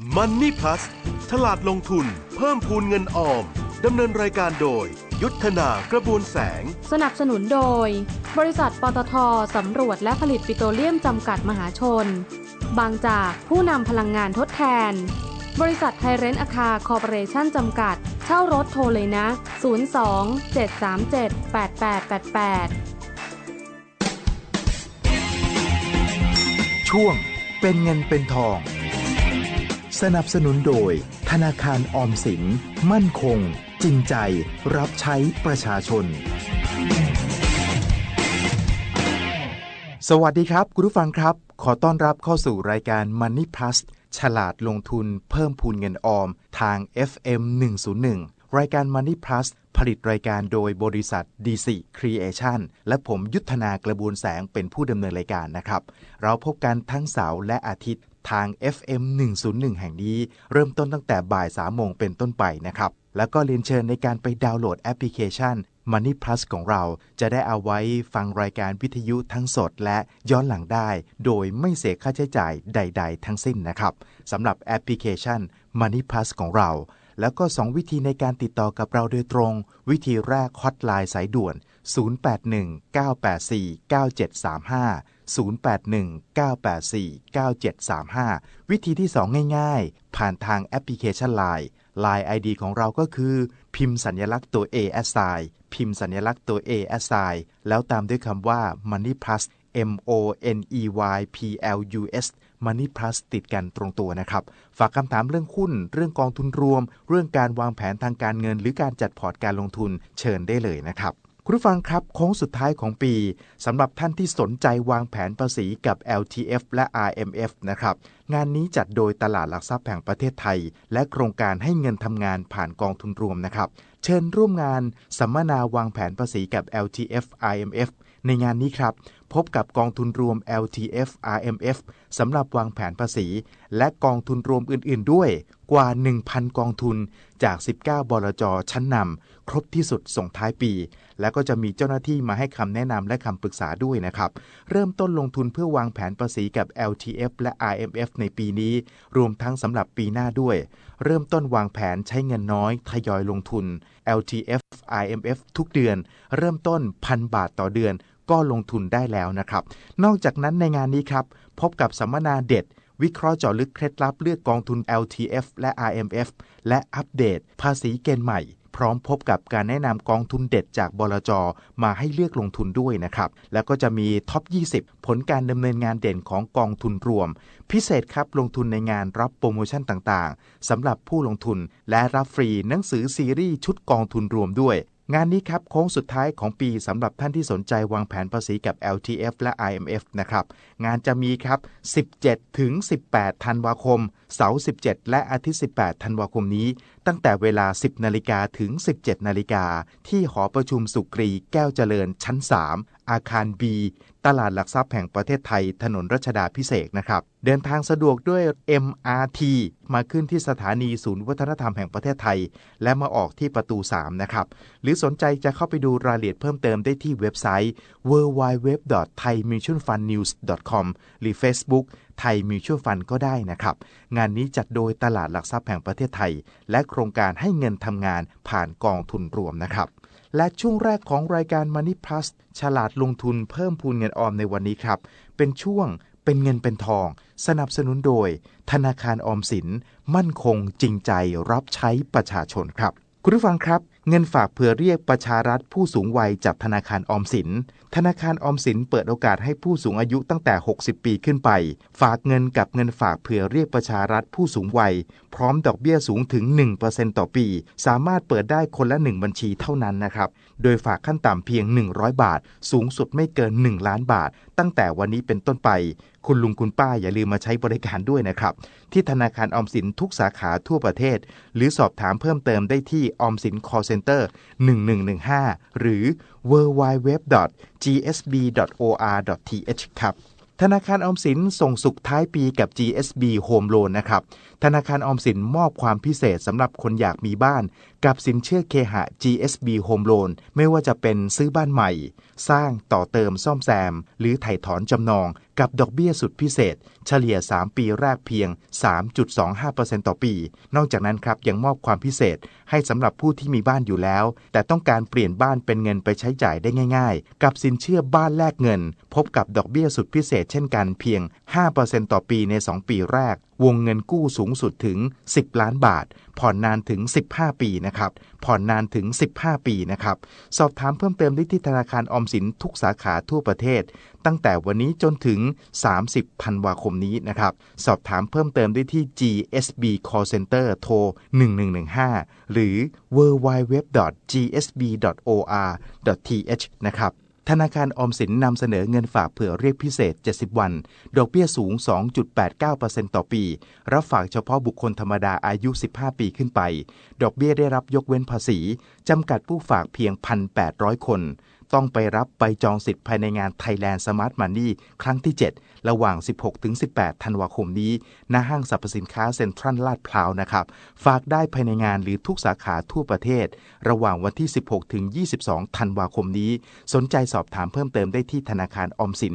Money Plus ฉลาดลงทุน เพิ่มพูนเงินออมดำเนินรายการโดย ยุทธนากระบวนแสง สนับสนุนโดย บริษัทปตทสำรวจและผลิตปิโตรเลียมจำกัดมหาชน บางจากผู้นำพลังงานทดแทน บริษัทไทยเรนต์อาคาคอร์ปอเรชั่นจำกัด เช่ารถโทรเลยนะ 02 737 8888 ช่วงเป็นเงินเป็นทอง สนับสนุนโดย ธนาคารออมสิน มั่นคง จริงใจ รับใช้ประชาชน สวัสดีครับ คุณผู้ฟังครับ ขอต้อนรับเข้าสู่รายการ Money Plus ฉลาดลงทุนเพิ่มพูนเงินออม ทาง FM 101 รายการ Money Plus ผลิตรายการโดยบริษัท DC Creation และผมยุทธนากระบวนแสงเป็นผู้ดำเนินรายการนะครับ เราพบกันทั้งเสาร์และอาทิตย์ ทาง FM 101 แห่งนี้ เริ่มต้นตั้งแต่บ่าย3โมงเป็นต้นไปนะครับ แล้วก็เรียนเชิญในการไปดาวน์โหลดแอปพลิเคชัน Money Plus ของเรา จะได้เอาไว้ฟังรายการวิทยุทั้งสดและย้อนหลังได้ โดยไม่เสียค่าใช้จ่ายใด ๆ ทั้งสิ้นนะครับสำหรับแอปพลิเคชัน Money Plus ของเราแล้วก็ 2 วิธีในการติดต่อกับเราโดยตรง วิธีแรกฮอตไลน์สายด่วน 0819849735 0819849735 วิธีที่ 2 ง่ายๆ ผ่านทางแอปพลิเคชัน Line Line ID ของเราก็คือ พิมพ์สัญลักษณ์ตัว A S I พิมพ์สัญลักษณ์ตัว A S I แล้วตามด้วยคำว่า Money Plus M O N E Y P L U S Money Plus ติดกันตรงตัวนะครับ ฝากคำถามเรื่องหุ้น เรื่องกองทุนรวม เรื่องการวางแผนทางการเงิน หรือการจัดพอร์ตการลงทุนเชิญได้เลยนะครับ คุณผู้ฟังครับโค้งสุดท้ายของปีสำหรับท่านที่สนใจวางแผนภาษีกับ LTF และ RMF นะครับ งานนี้จัดโดยตลาดหลักทรัพย์แห่งประเทศไทย และโครงการให้เงินทำงานผ่านกองทุนรวมนะครับ เชิญร่วมงานสัมมนาวางแผนภาษีกับ LTF RMF ในงานนี้ครับ พบกับกองทุนรวม LTF RMF สำหรับวางแผนภาษี และกองทุนรวมอื่น ๆ ด้วยกว่า 1,000 กองทุนจาก 19 บลจ ชั้นนำครบที่สุดส่งท้ายปี แล้วก็จะมีเจ้าหน้าที่มาให้คำแนะนำและคำปรึกษาด้วยนะครับ เริ่มต้นลงทุนเพื่อวางแผนภาษีกับ LTF และ RMF ในปีนี้ รวมทั้งสำหรับปีหน้าด้วย เริ่มต้นวางแผนใช้เงินน้อยทยอยลงทุน LTF RMF ทุกเดือน เริ่มต้นพันบาทต่อเดือน ก็ลงทุนได้แล้วนะครับ นอกจากนั้นในงานนี้ครับ พบกับสัมมนาเด็ด วิเคราะห์เจาะลึกเคล็ดลับเลือกกองทุน LTF และ RMF และอัปเดต ภาษีเกณฑ์ใหม่ พร้อมพบกับการแนะนำกองทุนเด็ดจากบลจ มาให้เลือกลงทุนด้วยนะครับ แล้วก็จะมีท็อป 20 ผลการดำเนินงานเด่นของกองทุนรวม พิเศษครับลงทุนในงานรับโปรโมชั่นต่างๆสำหรับผู้ลงทุนและรับฟรีหนังสือซีรีส์ชุดกองทุนรวมด้วย งานนี้ครับโค้งสุดท้ายของปีสำหรับท่านที่สนใจวางแผนภาษีกับ LTF และ IMF นะครับ งานจะมีครับ 17 ถึง 18 ธันวาคม เสาร์ 17 และอาทิตย์ 18 ธันวาคมนี้ ตั้งแต่เวลา 10 นาฬิกาถึง 17 นาฬิกาที่หอประชุมสุกรีแก้วเจริญชั้น 3 อาคาร B ตลาดหลักทรัพย์แห่งประเทศไทย ถนนรัชดาพิเศษนะครับ เดินทางสะดวกด้วย MRT มาขึ้นที่สถานีศูนย์วัฒนธรรมแห่งประเทศไทย และมาออกที่ประตู 3 นะครับ หรือสนใจจะเข้าไปดูรายละเอียดเพิ่มเติมได้ที่เว็บไซต์ www.thaimutualfundnews.com หรือ Facebook ไทยมิวช u ลฟันก็ได้นะครับ งานนี้จัดโดยตลาดหลักทรัพย์แห่งประเทศไทย และโครงการให้เงินทำงานผ่านกองทุนรวมนะครับ และช่วงแรกของรายการ Money Plus ฉลาดลงทุนเพิ่มพูนเงินออมในวันนี้ครับ เป็นช่วงเป็นเงินเป็นทอง สนับสนุนโดย ธนาคารออมสิน มั่นคงจริงใจรับใช้ประชาชนครับ คุณผู้ฟังครับ เงินฝากเพื่อเรียกประชารัฐผู้สูงวัยจากธนาคารออมสิน ธนาคารออมสินเปิดโอกาสให้ผู้สูงอายุตั้งแต่ 60 ปีขึ้นไป ฝากเงินกับเงินฝากเพื่อเรียกประชารัฐผู้สูงวัย พร้อมดอกเบี้ยสูงถึง 1%ต่อปี สามารถเปิดได้คนละ 1 บัญชีเท่านั้นนะครับ โดยฝากขั้นต่ำเพียง 100 บาท สูงสุดไม่เกิน 1 ล้านบาท ตั้งแต่วันนี้เป็นต้นไป คุณลุงคุณป้าอย่าลืมมาใช้บริการด้วยนะครับ ที่ธนาคารออมสินทุกสาขาทั่วประเทศ หรือสอบถามเพิ่มเติมได้ที่ออมสิน call center 1115 หรือ www.gsb.or.th ครับธนาคารออมสินส่งสุขท้ายปีกับ GSB Home Loan นะครับ ธนาคารออมสินมอบความพิเศษสำหรับคนอยากมีบ้าน กับสินเชื่อเคหะ GSB Home Loan ไม่ว่าจะเป็นซื้อบ้านใหม่ สร้างต่อเติมซ่อมแซม หรือไถ่ถอนจำนองกับดอกเบี้ยสุดพิเศษ เฉลี่ย 3 ปีแรกเพียง 3.25%ต่อปี นอกจากนั้นครับยังมอบความพิเศษให้สำหรับผู้ที่มีบ้านอยู่แล้ว แต่ต้องการเปลี่ยนบ้านเป็นเงินไปใช้จ่ายได้ง่าย ๆ กับสินเชื่อบ้านแลกเงิน พบกับดอกเบี้ยสุดพิเศษเช่นกันเพียง 5%ต่อปีใน 2 ปีแรก วงเงินกู้สูงสุดถึง 10 ล้านบาท ผ่อนนานถึง 15 ปีนะครับ ผ่อนนานถึง 15 ปีนะครับ สอบถามเพิ่มเติมได้ที่ธนาคารออมสินทุกสาขาทั่วประเทศ ตั้งแต่วันนี้จนถึง 30ธันวาคมนี้นะครับ สอบถามเพิ่มเติมได้ที่ GSB Call Center โทร 1115 หรือ www.gsb.or.th นะครับ ธนาคารออมสินนำเสนอเงินฝากเผื่อเรียกพิเศษ 70 วัน ดอกเบี้ยสูง 2.89%ต่อปี รับฝากเฉพาะบุคคลธรรมดาอายุ 15 ปีขึ้นไป ดอกเบี้ยได้รับยกเว้นภาษี จำกัดผู้ฝากเพียง 1,800 คน ต้องไปรับใบจองสิทธิ์ภายในงาน Thailand Smart Money ครั้งที่ 7 ระหว่าง 16-18 ธันวาคมนี้ ณ ห้างสรรพสินค้าเซ็นทรัลลาดพร้าวนะครับ ฝากได้ภายในงานหรือทุกสาขาทั่วประเทศ ระหว่างวันที่ 16-22 ธันวาคมนี้ สนใจสอบถามเพิ่มเติมได้ที่ธนาคารออมสิน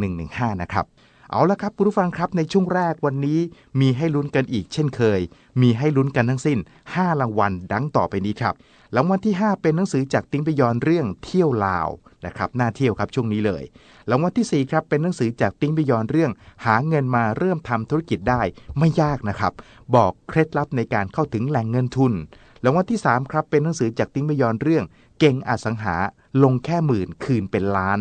1115 นะครับเอาละครับคุณผู้ฟังครับในช่วงแรกวันนี้มีให้ลุ้นกันอีกเช่นเคย มีให้ลุ้นกันทั้งสิ้น 5 รางวัลดังต่อไปนี้ครับ หลังวันที่ 5 เป็นหนังสือจากติ้งไปยอนเรื่องเที่ยวลาวนะครับน่าเที่ยวครับช่วงนี้เลยหลังวันที่4ครับเป็นหนังสือจากติ้งไปยอนเรื่อง หาเงินมาเริ่มทำธุรกิจได้ไม่ยากนะครับ บอกเคล็ดลับในการเข้าถึงแหล่งเงินทุนหลังวันที่3ครับเป็นหนังสือจากติ้งไปยอนเรื่อง เก่งอสังหาลงแค่หมื่นคืนเป็นล้าน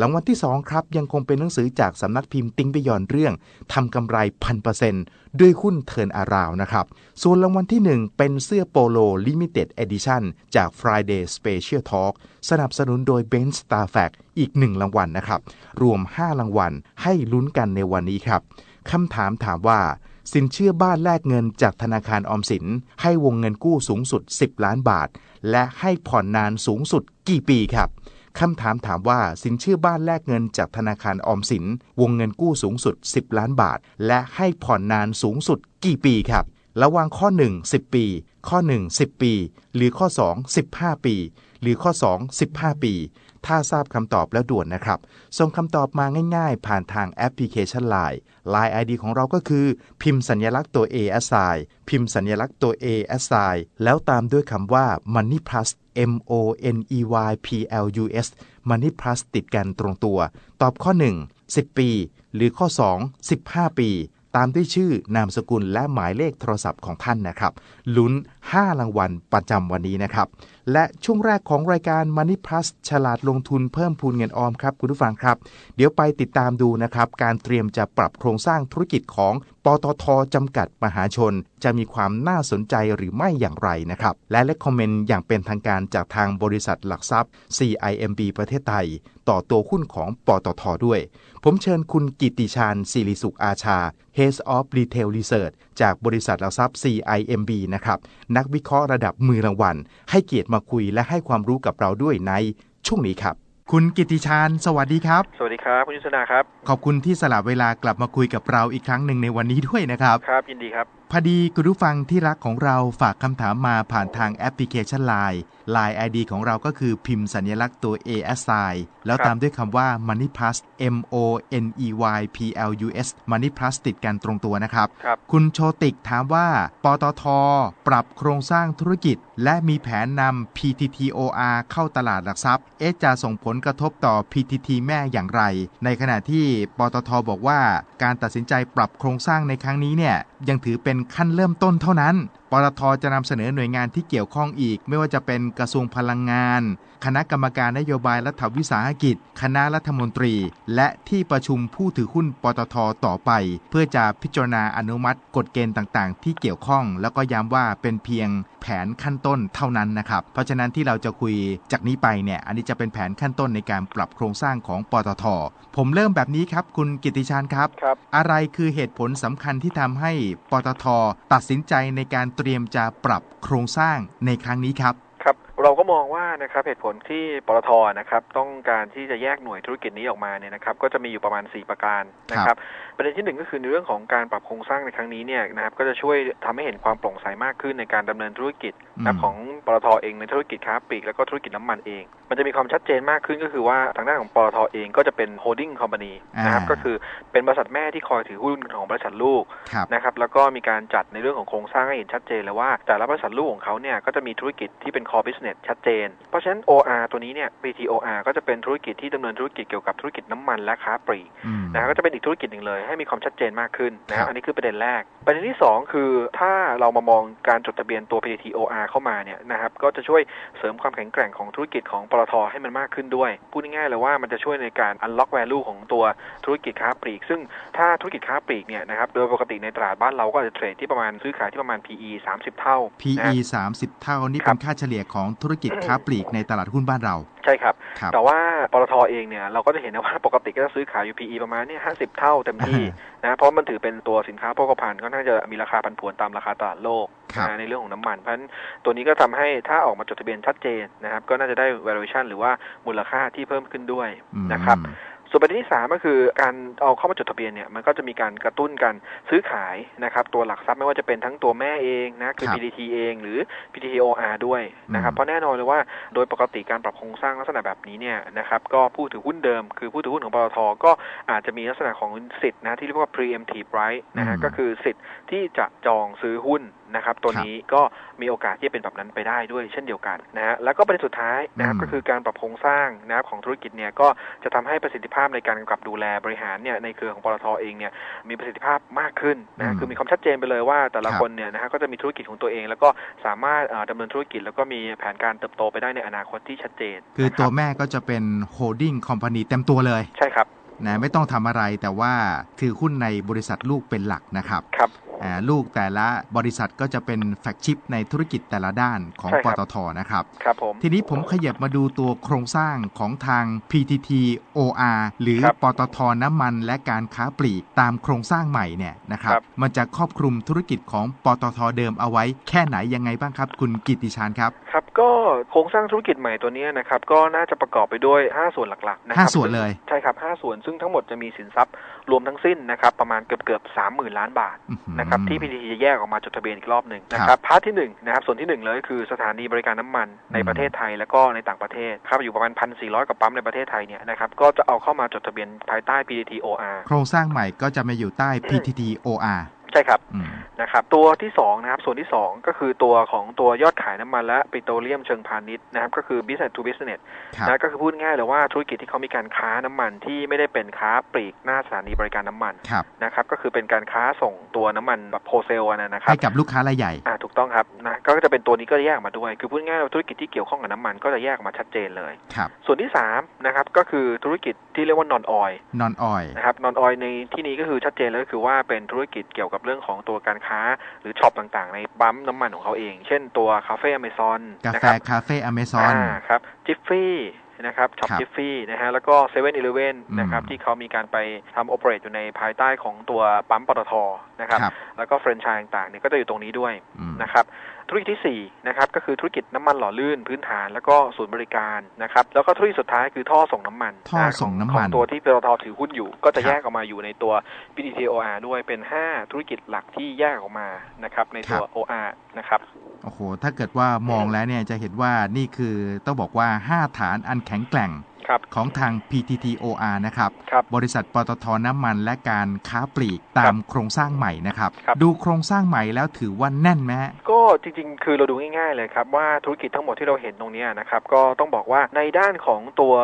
รางวัลที่ 2 ครับ ยังคงเป็นหนังสือจากสำนักพิมพ์ติ้งไปยอนเรื่องทำกำไรพันเปอร์เซนต์ด้วยหุ้นเทิร์นอาราวนะครับ ส่วนรางวัลที่ 1 เป็นเสื้อโปโล Limited Edition จาก Friday Special Talk สนับสนุนโดย Ben s t a r f a c อีก 1 รางวัลนะครับ รวม 5 รางวัลให้ลุ้นกันในวันนี้ครับคำถามถามว่า สินเชื่อบ้านแลกเงินจากธนาคารออมสิน ให้วงเงินกู้สูงสุด 10 ล้านบาท และให้ผ่อนนานสูงสุดกี่ปีครับคำถามถามว่าสินเชื่อบ้านแลกเงินจากธนาคารออมสิน วงเงินกู้สูงสุด 10 ล้านบาท และให้ผ่อนนานสูงสุดกี่ปีครับระหว่างข้อ 1 10 ปี ข้อ 1 10 ปี หรือข้อ 2 15 ปี หรือข้อ 2 15 ปี ถ้าทราบคำตอบแล้วด่วนนะครับ ส่งคำตอบมาง่ายๆ ผ่านทางแอปพลิเคชัน Line Line ID ของเราก็คือ พิมพ์สัญลักษณ์ตัว A s i พิมพ์สัญลักษณ์ตัว A s i แล้วตามด้วยคำว่า Money Plus M O N E Y P L U S Money Plus ติดกันตรงตัว ตอบข้อ 1 10 ปี หรือข้อ 2 15 ปีตามด้วยชื่อนามสกุลและหมายเลขโทรศัพท์ของท่านนะครับ ลุ้น 5 รางวัลประจำวันนี้นะครับ และช่วงแรกของรายการ Money Plus ฉลาดลงทุนเพิ่มพูนเงินออมครับคุณผู้ฟังครับ เดี๋ยวไปติดตามดูนะครับ การเตรียมจะปรับโครงสร้างธุรกิจของ ปตทจำกัดมหาชน จะมีความน่าสนใจหรือไม่อย่างไรนะครับ และเลคคอมเมนต์อย่างเป็นทางการจากทางบริษัทหลักทรัพย์ CIMB ประเทศไทย ต่อตัวหุ้นของปตทด้วย ผมเชิญคุณกิติชาญศิริสุขอาชา Head of Retail Research จากบริษัทหลักทรัพย์ CIMB นะครับนักวิเคราะห์ระดับมือรางวัล ให้เกียรติมาคุยและให้ความรู้กับเราด้วยในช่วงนี้ครับ คุณกิติชาญสวัสดีครับ สวัสดีครับ คุณยุทธนาครับ ขอบคุณที่สละเวลากลับมาคุยกับเราอีกครั้งหนึ่งในวันนี้ด้วยนะครับ ครับยินดีครับพอดีคุณผู้ฟังที่รักของเราฝากคำถามมาผ่านทางแอปพลิเคชัน Line Line ID ของเราก็คือพิมพ์สัญลักษณ์ตัว A S I แล้วครับตามด้วยคำว่า Money Plus M O N E Y P L U S Money Plus ติดกันตรงตัวนะครับครับคุณโชติกถามว่า ปตท ปรับโครงสร้างธุรกิจ และมีแผนนำ PTTOR เข้าตลาดหลักทรัพย์ เอะจะส่งผลกระทบต่อ PTT แม่อย่างไร ในขณะที่ปตทบอกว่าการตัดสินใจปรับโครงสร้างในครั้งนี้เนี่ยยังถือเป็นขั้นเริ่มต้นเท่านั้นปตทจะนำเสนอหน่วยงานที่เกี่ยวข้องอีก ไม่ว่าจะเป็นกระทรวงพลังงาน คณะกรรมการนโยบายรัฐวิสาหกิจ คณะรัฐมนตรี และที่ประชุมผู้ถือหุ้นปตทต่อไป เพื่อจะพิจารณาอนุมัติกฎเกณฑ์ต่างๆ ที่เกี่ยวข้อง แล้วก็ย้ำว่าเป็นเพียงแผนขั้นต้นเท่านั้นนะครับ เพราะฉะนั้นที่เราจะคุยจากนี้ไปเนี่ยอันนี้จะเป็นแผนขั้นต้นในการปรับโครงสร้างของปตท ผมเริ่มแบบนี้ครับ คุณกิติชานครับครับอะไรคือเหตุผลสำคัญที่ทำให้ปตท ตัดสินใจในการเตรียมจะปรับโครงสร้างในครั้งนี้ครับครับเราก็มองว่านะครับเหตุผลที่ปตทนะครับต้องการที่จะแยกหน่วยธุรกิจนี้ออกมาเนี่ยนะครับก็จะมีอยู่ประมาณ 4 ประการนะครับประเด็นที่หนึ่งก็คือในเรื่องของการปรับโครงสร้างในครั้งนี้เนี่ยนะครับก็จะช่วยทำให้เห็นความโปร่งใสมากขึ้นในการดำเนินธุรกิจนะครับอืมของ ปตทเองในธุรกิจค้าปลีกแล้วก็ธุรกิจน้ำมันเอง มันจะมีความชัดเจนมากขึ้นก็คือว่าทางด้านของปตทเองก็จะเป็น holding company นะครับอ่าก็คือเป็นบริษัทแม่ที่คอยถือหุ้นของบริษัทลูกครับนะครับแล้วก็มีการจัดในเรื่องของโครงสร้างให้เห็นชัดเจนเลยว่าแต่ละบริษัทลูกของเขาเนี่ยก็จะมีธุรกิจที่เป็น core business ชัดเจน เพราะฉะนั้น OR ตัวนี้เนี่ย BTOR ก็จะเป็นธุรกิจที่ดำเนินธุรกิจเกี่ยวกับธุรกิจน้ำมันและค้าปลีกอืมนะครับก็จะเป็นอีกธุรกิจหนึ่งเลยให้มีความชัดเจนมากขึ้นนะคครัรับบอันนี้คือประเด็นแรก ประเด็นที่สองคือถ้าเรามามองการจดทะเบียนตัว PTOR เข้ามาเนี่ยนะครับก็จะช่วยเสริมความแข็งแกร่งของธุรกิจของปตทให้มันมากขึ้นด้วย พูดง่ายๆเลยว่ามันจะช่วยในการ unlock value ของตัวธุรกิจค้าปลีก ซึ่งถ้าธุรกิจค้าปลีกเนี่ยนะครับโดยปกติในตลาดบ้านเราก็จะเทรดที่ประมาณซื้อขายที่ประมาณ PE 30 เท่า PE นะ30 เท่านี่ครัเป็บนค่าเฉลี่ยของธุรกิจค้าปลีกในตลาดหุ้นบ้านเราใช่ครับครับ แต่ว่าปตทเองเนี่ยเราก็จะเห็นนะว่าปกติก็จะซื้อขายอยู่ PE ประมาณเนี่ย50เท่าเต็มที่นะเพราะมันถือเป็นตัวสินค้าโภคภัณฑ์ก็น่าจะมีราคาผันผวนตามราคาตลาดโลกครับนะในเรื่องของน้ำมัน เพราะฉะนั้นตัวนี้ก็ทำให้ถ้าออกมาจดทะเบียนชัดเจนนะครับ ก็น่าจะได้ valuation หรือว่ามูลค่าที่เพิ่มขึ้นด้วยอืมนะครับส่วนประเด็นที่สามก็คือการเอาเข้ามาจดทะเบียนเนี่ยมันก็จะมีการกระตุ้นการซื้อขายนะครับตัวหลักทรัพย์ไม่ว่าจะเป็นทั้งตัวแม่เองนะคือครับ PTT เองหรือ PTTOR ด้วยนะครับอืมเพราะแน่นอนเลยว่าโดยปกติการปรับโครงสร้างลักษณะแบบนี้เนี่ยนะครับก็ผู้ถือหุ้นเดิม คือผู้ถือหุ้นของปตทก็อาจจะมีลักษณะของสิทธิ์นะที่เรียกว่า preemptive right นะฮะอืมก็คือสิทธิ์ที่จะจองซื้อหุ้นนะครับ ตัวครับนี้ก็มีโอกาสที่จะเป็นแบบนั้นไปได้ด้วยเช่นเดียวกันนะฮะแล้วก็ประเด็นสุดท้ายนะครับอืมก็คือการปรับโครงสร้างนะครับของธุรกิจเนี่ยก็จะทำให้ประสิทธิภาพในการกำกับดูแลบริหารเนี่ยในเครือของปตทเองเนี่ยมีประสิทธิภาพมากขึ้นอืนะมคือมีความชัดเจนไปเลยว่าแต่ละครับคนเนี่ยนะฮะก็จะมีธุรกิจของตัวเอง แล้วก็สามารถเอ่อดำเนินธุรกิจ แล้วก็มีแผนการเติบโตไปได้ในอนาคตที่ชัดเจน คือนะตัรัวบแม่ก็จะเป็น holding company เต็มตัวเลยใช่ครับ นะไม่ต้องทำอะไรแต่ว่าถือหุ้นในบริษัทลูกเป็นหลักนะครับครับอ่าลูกแต่ละบริษัทก็จะเป็นแฟกชิปในธุรกิจแต่ละด้านของใช่ปครับตทนะครับครับผมทีนี้ผมขยับมาดูตัวโครงสร้างของทาง PTT OR หรือครับปตทน้ำมันและการค้าปลีกตามโครงสร้างใหม่เนี่ยนะครับครับมันจะครอบคลุมธุรกิจของปตทเดิมเอาไว้แค่ไหนยังไงบ้างครับ คุณกิตติชานครับครับ ก็โครงสร้างธุรกิจใหม่ตัวเนี้ยนะครับก็น่าจะประกอบไปด้วย 5 ส่วนหลักๆนะครัห้าส่วนเลย ใช่ครับ 5 ส่วนซึ่งทั้งหมดจะมีสินทรัพย์รวมทั้งสิ้นนะครับประมาณเกือบเกือบสามหมื่นล้านบาทอื้อหือนะครับที่ PTT จะแยกออกมาจดทะเบียนอีกรอบหนึ่งนะคครัรับบพาร์ทที่หนึ่งนะครับส่วนที่หนึ่งเลยคือสถานีบริการน้ำมันในอืมประเทศไทยแล้วก็ในต่างประเทศครับอยู่ประมาณพันสี่ร้อยกว่าปั๊มในประเทศไทยเนี่ยนะครับก็จะเอาเข้ามาจดทะเบียนภายใต้ PTT OR โครงสร้างใหม่ก็จะมาอยู่ใต้ PTT OR ใช่ครับอืมนะครับ ตัวที่สองนะครับ ส่วนที่สองก็คือตัวของตัวยอดขายน้ำมันและปิโตรเลียมเชิงพาณิชย์นะครับ ก็คือ business to business ครับนะก็คือพูดง่ายเลยว่าธุรกิจที่เขามีการค้าน้ำมันที่ไม่ได้เป็นค้าปลีกหน้าสถานีบริการน้ำมันครับนะครับ ก็คือเป็นการค้าส่งตัวน้ำมันแบบโฮเซลนะนะครับให้กับลูกค้ารายใหญ่อ่าถูกต้องครับนะก็จะเป็นตัวนี้ก็แยกออกมาด้วย คือพูดง่ายๆว่าธุรกิจที่เกี่ยวข้องกับน้ำมันก็จะแยกออกมาชัดเจนเลยครับส่วนที่สามนะครับก็คือธุรกิจที่เรียกว่านอนออย non oil นะครับนอนออยในที่นี้ก็คือชัดเจนเลยก็คือว่าเป็นธุรกิจเกี่ยวกับเรื่องของตัวการค้าหรือช็อปต่างๆ ในปั๊มน้ำมันของเขาเอง เช่นตัวคาเฟ่อเมซอนกานะแฟครับคาเฟ่อเมซอนอ่าครับจิฟฟี่นะครับช็อปครับจิฟฟี่นะฮะแล้วก็เซเว่นอีเลเว่นอืมนะครับที่เขามีการไปทำโอเปเรตอยู่ในภายใต้ของตัวปั๊มปตทนะครับครับแล้วก็แฟรนไชส์ต่างๆเนี่ยก็จะอยู่ตรงนี้ด้วยอืมนะครับ ธุรกิจที่สี่นะครับ ก็คือธุรกิจน้ำมันหล่อลื่นพื้นฐานแล้วก็ศูนย์บริการนะครับ แล้วก็ธุรกิจสุดท้ายคือท่อส่งน้ำมันท่อส่งน้ำมันของตัวที่ปตทถือหุ้นอยู่ ก็จะครับแยกออกมาอยู่ในตัว PTTOR ด้วยเป็น 5 ธุรกิจหลักที่แยกออกมานะครับในตัว OR นะครับโอ้โหถ้าเกิดว่ามองแล้วเนี่ยจะเห็นว่านี่คือต้องบอกว่า 5 ฐานอันแข็งแกร่งครับ ของทาง PTTOR นะครับครับบริษัทปตทน้ำมันและการค้าปลีกตามโครงสร้างใหม่นะครับครับดูโครงสร้างใหม่แล้วถือว่าแน่นไหมฮะก็จริงๆ คือเราดูง่ายๆเลยครับว่าธุรกิจทั้งหมดที่เราเห็นตรงเนี้ยนะครับก็ต้องบอกว่าในด้านของตัว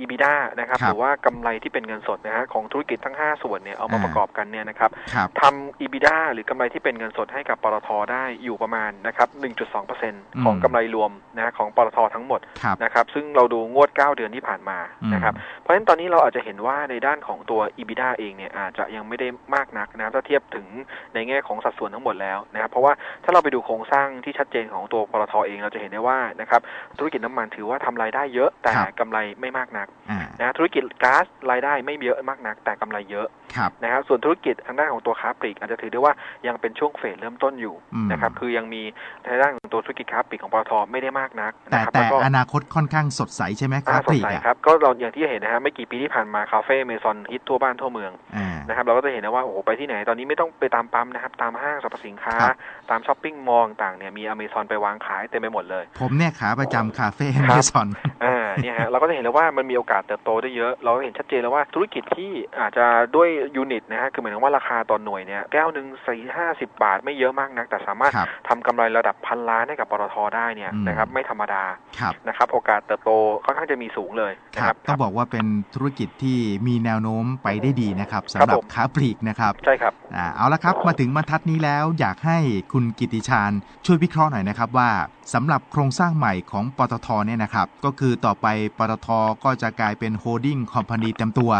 EBITDA นะครับครับหรือว่ากำไรที่เป็นเงินสดนะฮะของธุรกิจทั้ง 5 ส่วนเนี่ยเอามาอ่าประกอบกันเนี่ยนะครับครับทำ EBITDA หรือกำไรที่เป็นเงินสดให้กับปตทได้อยู่ประมาณนะครับ 1.2%ของอืมกำไรรวมนะของปตททั้งหมดครับนะครับซึ่งเราดูงวด 9 เดือนที่ผ่านมาอืมนะครับเพราะฉะนั้นตอนนี้เราอาจจะเห็นว่าในด้านของตัว EBITDA เองเนี่ยอาจจะยังไม่ได้มากนักนะครับถ้าเทียบถึงในแง่ของสัดส่วนทั้งหมดแล้วนะครับเพราะว่าถ้าเราไปดูโครงสร้างที่ชัดเจนของตัวปตทเองเราจะเห็นได้ว่านะครับธุรกิจน้ำมันถือว่าทำรายได้เยอะแต่ครับกำไรไม่มากนักอ่านะธุรกิจก๊าซรายได้ไม่เยอะมากนัก แต่กำไรเยอะครับนะครับส่วนธุรกิจทางด้านของตัวค้าปลีกอาจจะถือได้ว่ายังเป็นช่วงเฟสเริ่มต้นอยู่อืมนะครับคือยังมีทางด้านของตัวธุรกิจค้าปลีกของปตทไม่ได้มากนักแต่นะครับแต่ล้วก็อนาคตค่อนข้างสดใสใช่ไหมค้าอ่าสปดลีกใสอะครับก็เราอย่างที่เห็นนะฮะไม่กี่ปีที่ผ่านมาคาเฟ่เมซอนฮิตทั่วบ้านทั่วเมืองอ่านะครับเราก็จะเห็นนะว่าโอ้โหไปที่ไหนตอนนี้ไม่ต้องไปตามปั๊มนะครับตามห้างสรรพสินค้าครับตามช้อปปิ้งมอลล์ต่างเนี่ยมีอเมซอนไปวางขายเต็มไปหมดเลย ผมเนี่ยขาประจำคาเฟ่เมซอนอ่า เนี่ยฮะเราก็จะเห็นแล้วว่ามันมีโอกาสเติบโตได้เยอะ เราก็เห็นชัดเจนแล้วว่าธุรกิจที่อาจจะด้วยยูนิตนะฮะคือหมายถึงว่าราคาต่อหน่วยเนี่ยแก้วหนึ่งสี่ห้าสิบบาทไม่เยอะมากนัก แต่สามารถครับทำกำไรระดับพันล้านให้กับปตทได้เนี่ยอืมนะครับไม่ธรรมดาครับนะครับโอกาสเติบโตค่อนข้างจะมีสูงเลยคนะครัรับบต้องบอกว่าเป็นธุรกิจที่มีแนวโน้มไปได้ดีนะครับครัสำบหรับผมค้าปลีกนะครับใช่ครับอ่าเอาละครับมาถึงบรรทัดนี้แล้วอยากให้คุณกิติชาญช่วยวิเคราะห์หน่อยนะครับว่าสำหรับโครงสร้างใหม่ของปตทเนี่ยนะครับก็คือต่อไปปตทก็จะกลายเป็นโฮดดิ้งคอมพานีเต็มตัว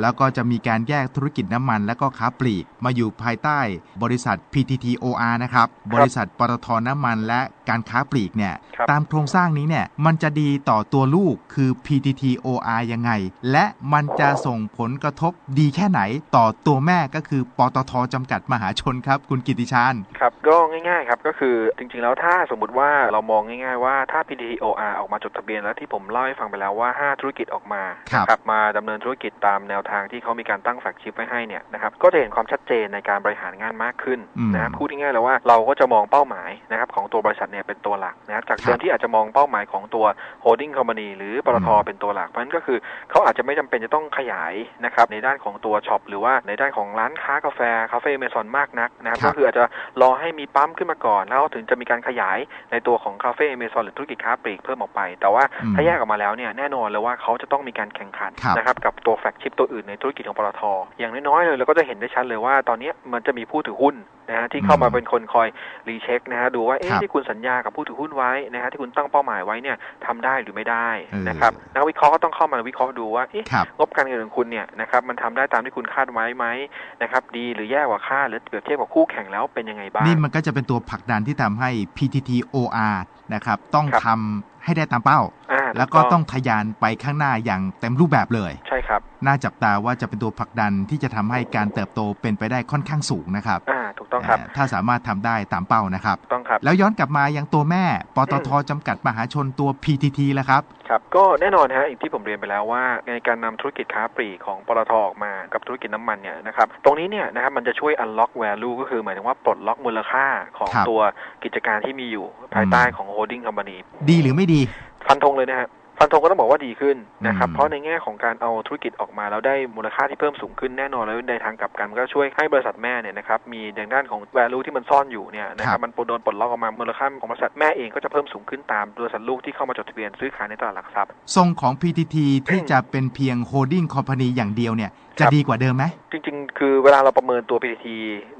แล้วก็จะมีการแยกธุรกิจน้ำมัน และก็ค้าปลีก มาอยู่ภายใต้บริษัท PTTOR นะครับ บริษัทปตทน้ำมันและการค้าปลีกเนี่ยครับตามโครงสร้างนี้เนี่ยมันจะดีต่อตัวลูกคือ PTTOR ยังไง และมันจะส่งผลกระทบดีแค่ไหนต่อตัวแม่ก็คือปตทจำกัดมหาชนครับ คุณกิติชาญครับก็ง่ายๆครับก็คือจริงๆแล้วถ้าสมมติว่าเรามองง่ายๆว่าถ้า PTTOR ออกมาจดทะเบียนแล้วที่ผมเล่าให้ฟังไปแล้วว่า 5 ธุรกิจออกมาครับนะครับมาดำเนินธุรกิจตามแนวทางที่เขามีการตั้งแฟกชิปไว้ให้เนี่ยนะครับก็จะเห็นความชัดเจนในการบริหารงานมากขึ้นอืมนะครับพูดง่ายๆเลยว่าเราก็จะมองเป้าหมายนะครับของตัวบริษัทเนี่ยเป็นตัวหลักนะครับจากเดิครัมบที่อาจจะมองเป้าหมายของตัว holding company หรือปตทอืมเป็นตัวหลักเพราะฉะนั้นก็คือเขาอาจจะไม่จำเป็นจะต้องขยายนะครับในด้านของตัวช็อปหรือว่าในด้านของร้านค้ากาแฟคาเฟ่เมซอนมากนักนะครับครับก็คืออาจจะรอให้มีปั๊มขึ้นมาก่อน แล้วถึงจะมีการขยายในตัวของคาเฟ่เมซอนหรือธุรกิจค้าปลีกเพิ่มออกไป แต่ว่าอืมถ้าแยกออกมาแล้วเนี่ยแน่นอนเลยว่าเขาจะต้องมีการแข่งขันครับนะครับกับตัวแฟกชิปตัวอื่นในธุรกิจของปตทอย่างน้อยๆเลยเราก็จะเห็นได้ชัดเลยว่าตอนนี้มันจะมีผู้ถือหุ้นนะฮะที่เข้ามาอืมเป็นคนคอยรีเช็คนะฮะดูว่าครัเอ๊ะบที่คุณสัญญากับผู้ถือหุ้นไว้นะฮะที่คุณตั้งเป้าหมายไว้เนี่ยทำได้หรือไม่ได้เออนะครับนักวิเคราะห์ก็ต้องเข้ามาวิเคราะห์ดูว่าเอ๊ะครับงบการเงินของคุณเนี่ยนะครับมันทำได้ตามที่คุณคาดไว้ไหมนะครับดีหรือแย่กว่าคาดหรือเปรียบเทียบกับคู่แข่งแล้วเป็นยังไงบ้างนี่มันก็จะเป็นตัวผลักดันที่ทำให้ PTTOR นะครับต้องครับทำ ให้ได้ตามเป้าอ่าแล้วก็ต้องทะยานไปข้างหน้าอย่างเต็มรูปแบบเลย ใช่ครับ น่าจับตาว่าจะเป็นตัวผลักดันที่จะทำให้การเติบโตเป็นไปได้ค่อนข้างสูงนะครับ อ่า ถูกต้องครับเอ่อถ้าสามารถทำได้ตามเป้านะครับถูกต้องครับ แล้วย้อนกลับมายังตัวแม่ ปตทจำกัดมหาชนตัว PTT แล้วครับ ครับ ก็แน่นอนฮะอย่างที่ผมเรียนไปแล้วว่า ในการนำธุรกิจค้าปลีกของปตทออกมากับธุรกิจน้ำมันเนี่ยนะครับ ตรงนี้เนี่ยนะครับมันจะช่วย unlock value ก็คือหมายถึงว่าปลดล็อกมูลค่าของครับตัวกิจการที่มีอยู่ภายใต้ของ holding company ดีหรือไม่ดี ฟันธงเลยนะฮะ ฟันธงก็ต้องบอกว่าดีขึ้นนะครับอืมเพราะในแง่ของการเอาธุรกิจออกมาแล้วได้มูลค่าที่เพิ่มสูงขึ้นแน่นอนแล้วในทางกลับกันมันก็ช่วยให้บริษัทแม่เนี่ยนะครับมีในด้านของ value ที่มันซ่อนอยู่เนี่ยนะครับมันโดนปลดล็อกออกมามูลค่าของบริษัทแม่เองก็จะเพิ่มสูงขึ้นตามบริษัทลูกที่เข้ามาจดทะเบียนซื้อขายในตลาดหลักทรัพย์ทรงของ PTT ที่จะเป็นเพียง holding company อย่างเดียวเนี่ย จะครับดีกว่าเดิมไหมจริง ๆ คือเวลาเราประเมินตัว PTT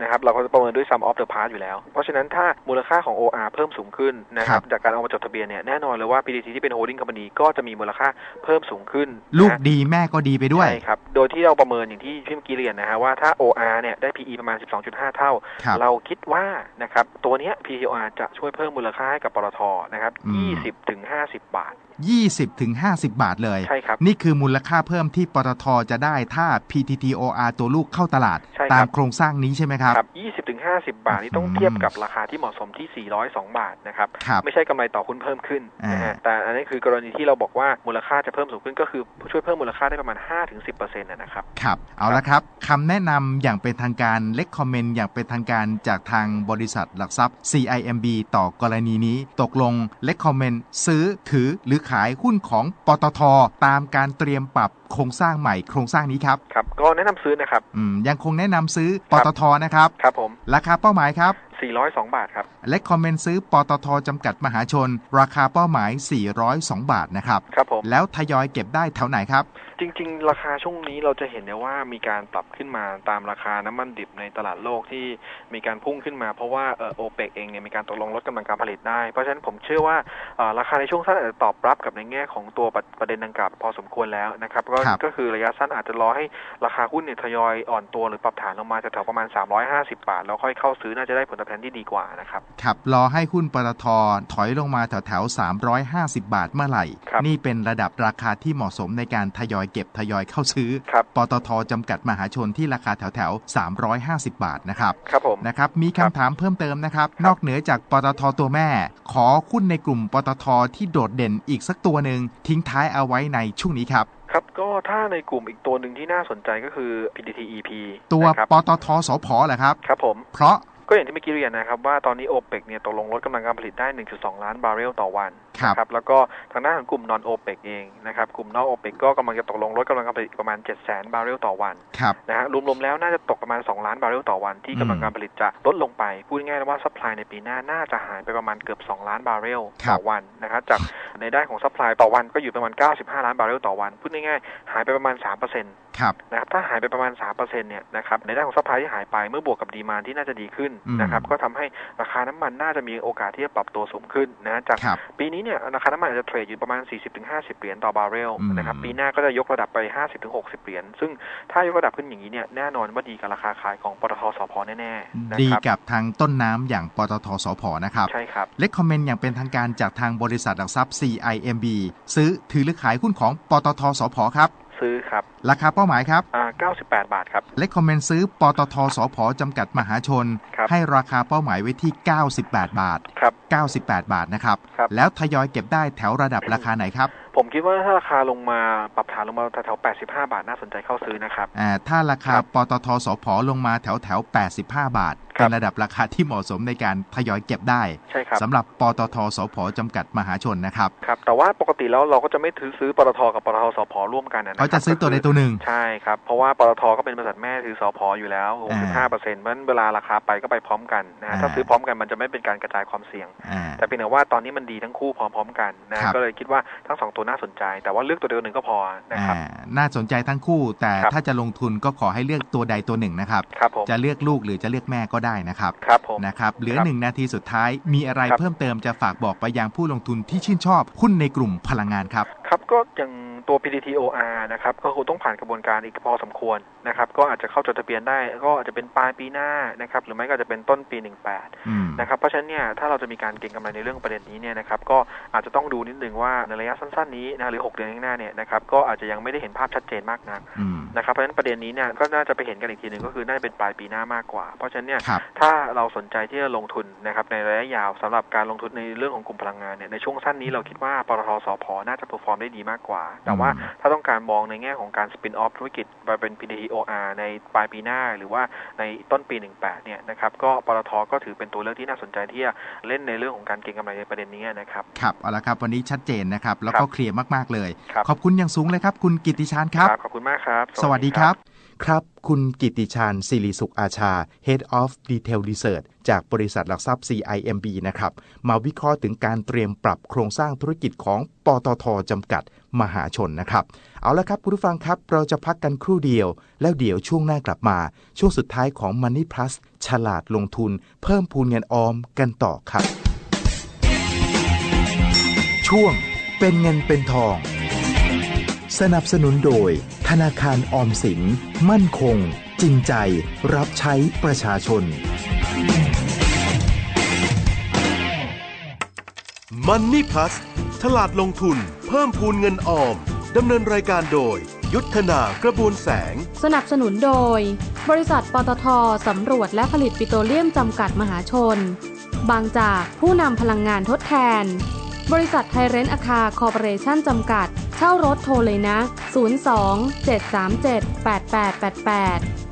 นะครับเราก็จะประเมินด้วย sum of the parts อยู่แล้ว เพราะฉะนั้นถ้ามูลค่าของ OR เพิ่มสูงขึ้นนะครับครับจากการเอามาจดทะเบียนเนี่ยแน่นอนเลยว่า PTT ที่เป็น holding company ก็จะมีมูลค่าเพิ่มสูงขึ้น ลูกนะดีแม่ก็ดีไปด้วยใช่ครับโดยที่เราประเมินอย่างที่พี่เมื่อกี้เรียนนะฮะว่าถ้า OR เนี่ยได้ PE ประมาณ 12.5 เท่าครับเราคิดว่านะครับตัวเนี้ย PTOR จะช่วยเพิ่มมูลค่าให้กับปตทนะครับอืม20ถึง50 บาท20ถึง50บาทเลย ใช่ครับ นี่คือมูลค่าเพิ่มที่ปตทจะได้ถ้า PTTOR ตัวลูกเข้าตลาด ใช่ครับ ตามโครงสร้างนี้ใช่ไหมครับ ครับ 20ถึง50 บาทนี่ต้องอืมเทียบกับราคาที่เหมาะสมที่ 402 บาทนะครับ ครับ ไม่ใช่กำไรต่อหุ้นเพิ่มขึ้นนะฮะ อ่า แต่อันนี้คือกรณีที่เราบอกว่ามูลค่าจะเพิ่มสูงขึ้นก็คือช่วยเพิ่มมูลค่าได้ประมาณ 5-10%นะครับ ครับ เอาละครับคำแนะนำอย่างเป็นทางการเล็กคอมเมนต์อย่างเป็นทางการจากทางบริษัทหลักทรัพย์ CIMB ต่อกรณีนี้ ตกลงเล็กคอมเมนต์ซื้อถือหรือขายหุ้นของปตทตามการเตรียมปรับโครงสร้างใหม่โครงสร้างนี้ครับครับก็แนะนำซื้อนะครับอืมยังคงแนะนำซื้อปครับตทนะครับครับผมราคาเป้าหมายครับ 402 บาทครับ และคอมเมนต์ซื้อปตทจำกัดมหาชน ราคาเป้าหมาย 402 บาทนะครับ ครับผม แล้วทยอยเก็บได้แถวไหนครับ จริง ๆ ราคาช่วงนี้เราจะเห็นได้ว่ามีการปรับขึ้นมาตามราคาน้ำมันดิบในตลาดโลกที่มีการพุ่งขึ้นมา เพราะว่าเออโอเปกเองเนี่ยมีการตกลงลดกำลังการผลิตได้ เพราะฉะนั้นผมเชื่อว่าเอ่อราคาในช่วงสั้นอาจจะตอบรับกับในแง่ของตัวประประเด็นดังกล่าวพอสมควรแล้วนะครับก็ครับก็คือระยะสั้นอาจจะรอให้ราคาหุ้นเนี่ยทยอยอ่อนตัวหรือปรับฐานลงมาจากแถวประมาณ 350 บาทแล้วค่อยเข้าซื้อน่าจะได้ผลตอบแทนที่ดีกว่านะครับครับรอให้หุ้นปตทถอยลงมาแถวแถวๆ350 บาทเมื่อไหร่ครับนี่เป็นระดับราคาที่เหมาะสมในการทยอยเก็บทยอยเข้าซื้อครับปตทจำกัดมหาชนที่ราคาแถวแถวๆ350 บาทนะครับครับผมนะครับมีคำถามเพิ่มเติมนะครับ นอกเหนือจากปตทตัวแม่ ขอหุ้นในกลุ่มปตทที่โดดเด่นอีกสักตัวหนึ่งทิ้งท้ายเอาไว้ในช่วงนี้ครับครับก็ถ้าในกลุ่มอีกตัวหนึ่งที่น่าสนใจก็คือ PTTEP ตัวนะครับปตทสพเหรอครับ ครับผม เพราะ ก็อย่างที่เมื่อกี้เรียนนะครับว่าตอนนี้โอเปกเนี่ยตกลงลดกำลังการผลิตได้ 1.2 ล้านบาร์เรลต่อวันครับนะครับแล้วก็ทางด้านของกลุ่มนอนโอเปกเองนะครับกลุ่มนอกโอเปกก็กำลังจะตกลงลดกำลังการผลิตประมาณ 7 0 0 0 0 0บาร์เรลต่อวันครับนะฮะรวมๆแล้วน่าจะตกประมาณ 2 ล้านบาร์เรลต่อวันที่กำลังการผลิตจะลดลงไป พูดง่ายๆว่าซัพพลายในปีหน้าน่าจะหายไปประมาณเกือบ 2 ล้านบาร์เรลครัต่บอวันนะครับจากในด้านของซัพพลายต่อวันก็อยู่ประมาณ 95 ล้านบาร์เรลต่อวันพูดง่ายๆหายไปประมาณ 3%ครับนะครับถ้าหายไปประมาณ 3%เนี่ยนะครับในด้านของซัพพลายที่หายไปเมื่อบวกกับดีมานที่น่าจะดีขึ้นอืมนะครับก็ทำให้ราคาน้ำมันน่าจะมีโอกาสที่จะปรับตัวสูงขึ้นนะจากครับปีนี้เนี่ยราคาน้ำมันอาจจะเทรดอยู่ประมาณ 40-50 เหรียญต่อบาร์เรลอืมนะครับปีหน้าก็จะยกระดับไป 50-60 เหรียญซึ่งถ้ายกระดับขึ้นอย่างนี้เนี่ยแน่นอนว่าดีกับราคาขายของปตทสพแน่ๆนะดีครับกับทางต้นน้ำอย่างปตทสพนะครับใช่ครับเล c คอมเมนต์อย่างเป็นทางการจากทางบริษัทหลักทรัพย์ CIMB ซื้อถือหรือขายหุ้นของปตทสพครับซื้อครับ ราคาเป้าหมายครับอ่า98 บาทครับ เล c คอมเมนต์ซื้อปตทสพจำกัดมหาชน ครับให้ราคาเป้าหมายไว้ที่ 98 บาท ครับ98 บาทนะครับ ครับ แล้วทยอยเก็บได้แถวระดับราคาไหนครับ ผมคิดว่าถ้าราคาลงมาปรับฐานลงมาแถวๆ85 บาทน่าสนใจเข้าซื้อนะครับอ่าถ้าราคาครับปตทสพลงมาแถวแถวๆ85 บาทครัเป็บนระดับราคาที่เหมาะสมในการทยอยเก็บได้ใช่ครับสำหรับปตทสพจำกัดมหาชนนะครับครับแต่ว่าปกติแล้วเราก็จะไม่ถือซื้อปตทกับปตทสพร่วมกันนะครัเขาจะซื้อตัวใดตัวหนึ่งใช่ครับเพราะว่าปตทก็เป็นบริษัทแม่ถือสพอยู่แล้ว65เปอร์เซ็นต์เพราะฉะนั้นเวลาราคาไปก็ไปพร้อมกันนะฮะอ่าถ้าซื้อพร้อมกันมันจะไม่เป็นการกระจายความเสี่ยงอ่าแต่เพียงแต่ว่าตอนนี้มันดีทั้งคู่พร้อมๆกันนะครับก็เลยคิดว่าทั้งสองตัวน่าสนใจ แต่ว่าเลือกตัวเดียวหนึ่งก็พอนะครับอ่าน่าสนใจทั้งคู่ แต่ครับถ้าจะลงทุนก็ขอให้เลือกตัวใดตัวหนึ่งนะครับครับผมจะเลือกลูกหรือจะเลือกแม่ก็ได้นะครับครับผมนะครับเหลือครับหนึ่งนาทีสุดท้ายมีอะไรครับเพิ่มเติมจะฝากบอกไปยังผู้ลงทุนที่ชื่นชอบหุ้นในกลุ่มพลังงานครับครับก็อย่างตัว PTTOR นะครับก็คงต้องผ่านกระบวนการอีกพอสมควรนะครับก็อาจจะเข้าจดทะเบียนได้ ก็อาจจะเป็นปลายปีหน้านะครับหรือไม่ก็อาจจะเป็นต้นปี 18อืมนะครับเพราะฉะนั้นเนี่ยถ้าเราจะมีการเก็งกำไรในเรื่องประเด็นนี้เนี่ยนะครับก็อาจจะต้องดูนิดนึงว่าในระยะสั้นๆนี้นะหรือ 6 เดือนข้างหน้าเนี่ยนะครับก็อาจจะยังไม่ได้เห็นภาพชัดเจนมากนักอืมนะครับเพราะฉะนั้นประเด็นนี้เนี่ยก็น่าจะไปเห็นกันอีกทีหนึ่งก็คือน่าจะเป็นปลายปีหน้ามากกว่า เพราะฉะนั้นเนี่ยครับถ้าเราสนใจที่จะลงทุนนะครับในระยะยาวสำหรับการลงทุนในเรื่องของกลุ่มพลังงานเนี่ยในช่วงสั้นนี้เราคิดว่าปตทสพน่าจะเพอร์ฟอร์มได้ดีมากกว่า แต่ว่าอืมถ้าต้องการมองในแง่ของการสปินออฟธุรกิจไปเป็น PTOR ในปลายปีหน้าหรือว่าในต้นปี 18 เนี่ยนะครับก็ปตทก็ถือเป็นตัวเลือกที่น่าสนใจที่จะเล่นในเรื่องของการเก็งกำไรในประเด็นนี้นะครับครับเอาละครับวันนี้ชัดเจนนะครับแล้วก็ครับเคลียร์มากๆเลยครับขอบคุณอย่างสูงเลยครับ คุณกิตติชานครับ ขอบคุณมากครับ สวัสดีครับครับ คุณกิตติชาญสิริสุขอาชา Head of Detail Research จากบริษัทหลักทรัพย์ CIMB นะครับ มาวิเคราะห์ถึงการเตรียมปรับโครงสร้างธุรกิจของปตทจำกัดมหาชนนะครับ เอาละครับคุณผู้ฟังครับ เราจะพักกันครู่เดียว แล้วเดี๋ยวช่วงหน้ากลับมา ช่วงสุดท้ายของ Money Plus ฉลาดลงทุน เพิ่มพูนเงินออมกันต่อครับ ช่วง เป็นเงินเป็นทอง สนับสนุนโดย ธนาคารออมสิน มั่นคง จริงใจ รับใช้ประชาชน Money Plus ฉลาดลงทุน เพิ่มพูนเงินออม ดำเนินรายการโดย ยุทธนากระบวนแสง สนับสนุนโดย บริษัทปตทสำรวจและผลิตปิโตรเลียมจำกัดมหาชน บางจากผู้นำพลังงานทดแทน บริษัทไทยเรนต์อาคาคอร์ปอเรชั่นจำกัด เช่ารถโทรเลยนะ 02 737 8888